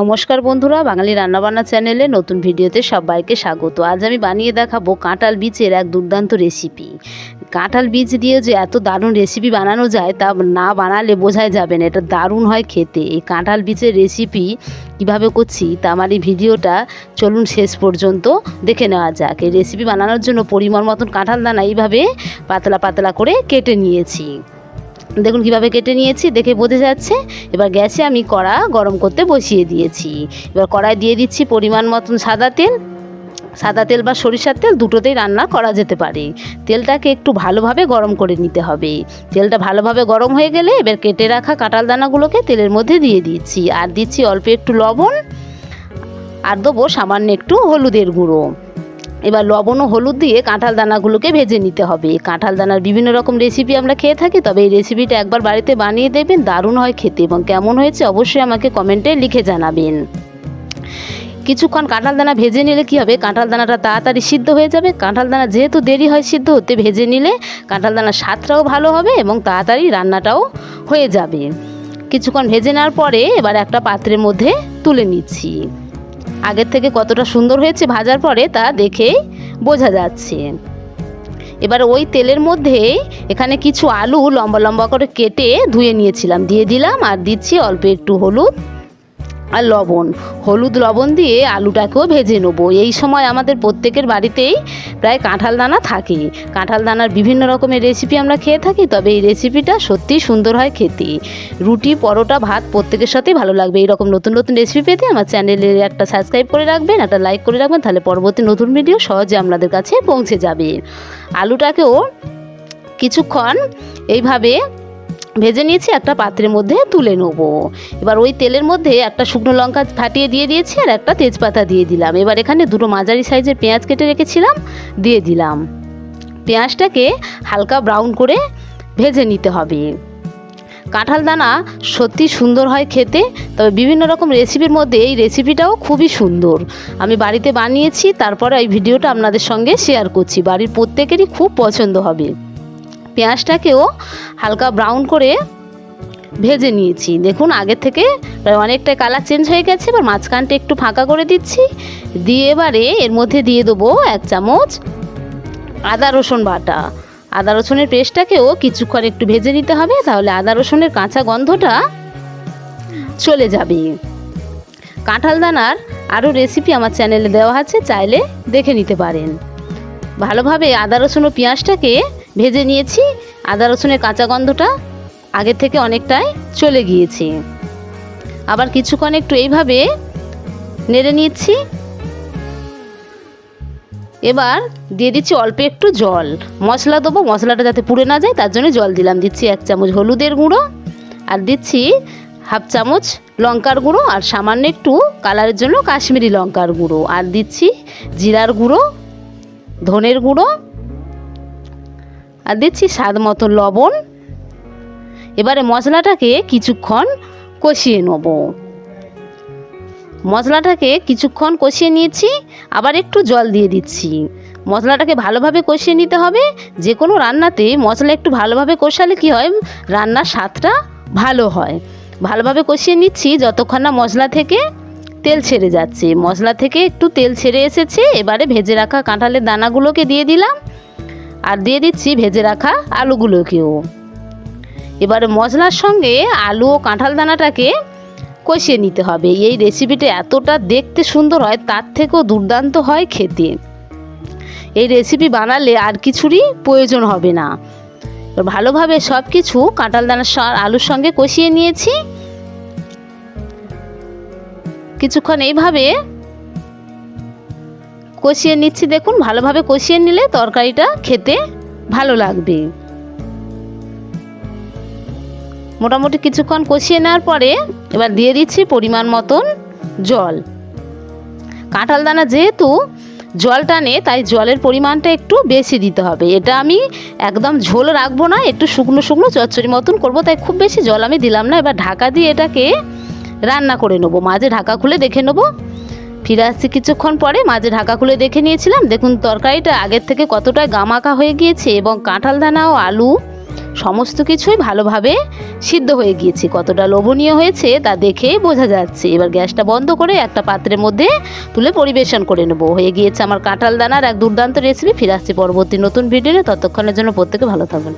নমস্কার বন্ধুরা, বাঙালি রান্নাবান্না চ্যানেলে নতুন ভিডিওতে সবাইকে স্বাগত। আজ আমি বানিয়ে দেখাবো কাঁঠাল বীজের এক দুর্দান্ত রেসিপি কাঁঠাল বীজ দিয়ে যে এত দারুণ রেসিপি বানানো যায় তা না বানালে বোঝাই যাবে না, এটা দারুণ হয় খেতে। এই কাঁঠাল বীজের রেসিপি কীভাবে করছি তা আমার এই ভিডিওটা চলুন শেষ পর্যন্ত দেখে নেওয়া যাক। এই রেসিপি বানানোর জন্য পরিমাণ মতন কাঁঠাল দানা এইভাবে পাতলা পাতলা করে কেটে নিয়েছি। দেখুন কীভাবে কেটে নিয়েছি, দেখে বোঝা যাচ্ছে। এবার গ্যাসে আমি কড়া গরম করতে বসিয়ে দিয়েছি। এবার কড়াই দিয়ে দিচ্ছি পরিমাণ মতন সাদা তেল। সাদা তেল বা সরিষার তেল দুটোতেই রান্না করা যেতে পারে। তেলটাকে একটু ভালোভাবে গরম করে নিতে হবে। তেলটা ভালোভাবে গরম হয়ে গেলে এবার কেটে রাখা কাঁঠাল দানাগুলোকে তেলের মধ্যে দিয়ে দিচ্ছি। আর দিচ্ছি অল্প একটু লবণ। আর দেবো সামান্য একটু হলুদের গুঁড়ো। এবার লবণ ও হলুদ দিয়ে কাঁঠাল দানাগুলোকে ভেজে নিতে হবে। কাঁঠাল দানার বিভিন্ন রকম রেসিপি আমরা খেয়ে থাকি, তবে এই রেসিপিটা একবার বাড়িতে বানিয়ে দেবেন দারুণ হয় খেতে এবং কেমন হয়েছে অবশ্যই আমাকে কমেন্টে লিখে জানাবেন। কিছুক্ষণ কাঁঠাল দানা ভেজে নিলে কি হবে? কাঁঠাল দানাটা তাড়াতাড়ি সিদ্ধ হয়ে যাবে। কাঁঠাল দানা যেহেতু দেরি হয় সিদ্ধ হতে, ভেজে নিলে কাঁঠাল দানার স্বাদটাও ভালো হবে এবং তাড়াতাড়ি রান্নাটাও হয়ে যাবে। কিছুক্ষণ ভেজে নেওয়ার পরে এবার একটা পাত্রের মধ্যে তুলে নিচ্ছি। আগের থেকে কতটা সুন্দর হয়েছে ভাজার পরে তা দেখেই বোঝা যাচ্ছে। এবার ওই তেলের মধ্যে এখানে কিছু আলু লম্বা লম্বা করে কেটে ধুয়ে নিয়েছিলাম। দিয়ে দিলাম আর দিচ্ছি অল্প একটু হলুদ। আর লবণ। হলুদ লবণ দিয়ে আলুটাকেও ভেজে নেব। এই সময় আমাদের প্রত্যেকের বাড়িতেই প্রায় কাঁঠাল দানা থাকে কাঁঠাল দানার বিভিন্ন রকমের রেসিপি আমরা খেয়ে থাকি, তবে এই রেসিপিটা সত্যিই সুন্দর হয় খেতে। রুটি, পরোটা, ভাত প্রত্যেকের সাথেই ভালো লাগবে। এইরকম নতুন নতুন রেসিপি পেতে আমার চ্যানেলে একটা সাবস্ক্রাইব করে রাখবেন, একটা লাইক করে রাখবেন, তাহলে পরবর্তী নতুন ভিডিও সহজে আপনাদের কাছে পৌঁছে যাবে। আলুটাকেও কিছুক্ষণ এইভাবে ভেজে নিয়েছি একটা পাত্রের মধ্যে তুলে নেব। এবার ওই তেলের মধ্যে একটা শুকনো লঙ্কা ফাটিয়ে দিয়ে দিয়েছি আর একটা তেজপাতা দিয়ে দিলাম। এবার এখানে দুটো মাঝারি সাইজের পেঁয়াজ কেটে রেখেছিলাম, দিয়ে দিলাম। পেঁয়াজটাকে হালকা ব্রাউন করে ভেজে নিতে হবে। কাঁঠাল দানা সত্যি সুন্দর হয় খেতে, তবে বিভিন্ন রকম রেসিপির মধ্যে এই রেসিপিটাও খুবই সুন্দর। আমি বাড়িতে বানিয়েছি, তারপরে এই ভিডিওটা আপনাদের সঙ্গে শেয়ার করছি। বাড়ির প্রত্যেকেরই খুব পছন্দ হবে। পেঁয়াজটাকেও হালকা ব্রাউন করে ভেজে নিয়েছি। দেখুন আগের থেকে প্রায় অনেকটা কালার চেঞ্জ হয়ে গেছে, এবার মাঝখানটা একটু ফাঁকা করে দিচ্ছি। দিয়ে এবারে এর মধ্যে দিয়ে দেবো এক চামচ আদা রসুন বাটা। আদা রসুনের পেস্টটাকেও কিছুক্ষণ একটু ভেজে নিতে হবে, তাহলে আদা রসুনের কাঁচা গন্ধটা চলে যাবে। কাঁঠাল দানার আরও রেসিপি আমার চ্যানেলে দেওয়া আছে, চাইলে দেখে নিতে পারেন। ভালোভাবে আদা রসুন ও পেঁয়াজটাকে ভেজে নিয়েছি। আদা রসুনের কাঁচা গন্ধটা আগের থেকে অনেকটাই চলে গিয়েছে। আবার কিছুক্ষণ একটু এইভাবে নেড়ে নিচ্ছি। এবার দিয়ে দিচ্ছি অল্প একটু জল। মশলা দেবো, মশলাটা যাতে পুড়ে না যায়, তার জন্য জল দিলাম। দিচ্ছি এক চামচ হলুদের গুঁড়ো আর দিচ্ছি হাফ চামচ লঙ্কার গুঁড়ো আর সামান্য একটু কালারের জন্য কাশ্মীরি লঙ্কার গুঁড়ো। আর দিচ্ছি জিরার গুঁড়ো, ধনের গুঁড়ো আর দিচ্ছি স্বাদ মতো লবণ। এবারে মশলাটাকে কিছুক্ষণ কষিয়ে নেব। মশলাটাকে কিছুক্ষণ কষিয়ে নিয়েছি, আবার একটু জল দিয়ে দিচ্ছি। মশলাটাকে ভালোভাবে কষিয়ে নিতে হবে। যে কোনো রান্নাতে মশলা একটু ভালোভাবে কষালে কি হয়? রান্নার স্বাদটা ভালো হয়। ভালোভাবে কষিয়ে নিচ্ছি যতক্ষণ না মশলা থেকে তেল ছেড়ে যাচ্ছে। মশলা থেকে একটু তেল ছেড়ে এসেছে। এবারে ভেজে রাখা কাঁঠালের দানাগুলোকে দিয়ে দিলাম। আর দিয়ে দিচ্ছি ভেজে রাখা আলুগুলোকেও। এবারে মশলার সঙ্গে আলু ও কাঁঠাল দানাটাকে কষিয়ে নিতে হবে। এই রেসিপিটা এতটা দেখতে সুন্দর হয়, তার থেকেও দুর্দান্ত হয় খেতে। এই রেসিপি বানালে আর কিছুরই প্রয়োজন হবে না। ভালোভাবে সব কিছু কাঁঠাল দানার স- আলুর সঙ্গে কষিয়ে নিয়েছি। কিছুক্ষণ এইভাবে কষিয়ে নিচ্ছি দেখুন, ভালোভাবে কষিয়ে নিলে তরকারিটা খেতে ভালো লাগবে। মোটামুটি কিছুক্ষণ কষিয়ে নেওয়ার পরে এবার দিয়ে দিচ্ছি পরিমাণ মতন জল। কাঁঠাল দানা যেহেতু জল টানে তাই জলের পরিমাণটা একটু বেশি দিতে হবে। এটা আমি একদম ঝোল রাখব না, একটু শুকনো শুকনো চচ্চড়ি মতন করব, তাই খুব বেশি জল আমি দিলাম না। এবার ঢাকা দিয়ে এটাকে রান্না করে নেব। মাঝে ঢাকা খুলে দেখে নেব ফিরে আসছি কিছুক্ষণ পরে, মাঝে ঢাকা খুলে দেখে নিয়েছিলাম, দেখুন তরকারিটা আগের থেকে কতটা গামাকা হয়ে গিয়েছে এবং কাঁঠাল দানা ও আলু সমস্ত কিছুই ভালোভাবে সিদ্ধ হয়ে গিয়েছে। কতটা লোভনীয় হয়েছে তা দেখেই বোঝা যাচ্ছে। এবার গ্যাসটা বন্ধ করে একটা পাত্রের মধ্যে তুলে পরিবেশন করে নেব। হয়ে গিয়েছে আমার কাঁঠাল দানার এক দুর্দান্ত রেসিপি ফিরে আসছি পরবর্তী নতুন ভিডিও ততক্ষণের জন্য প্রত্যেকে ভালো থাকবেন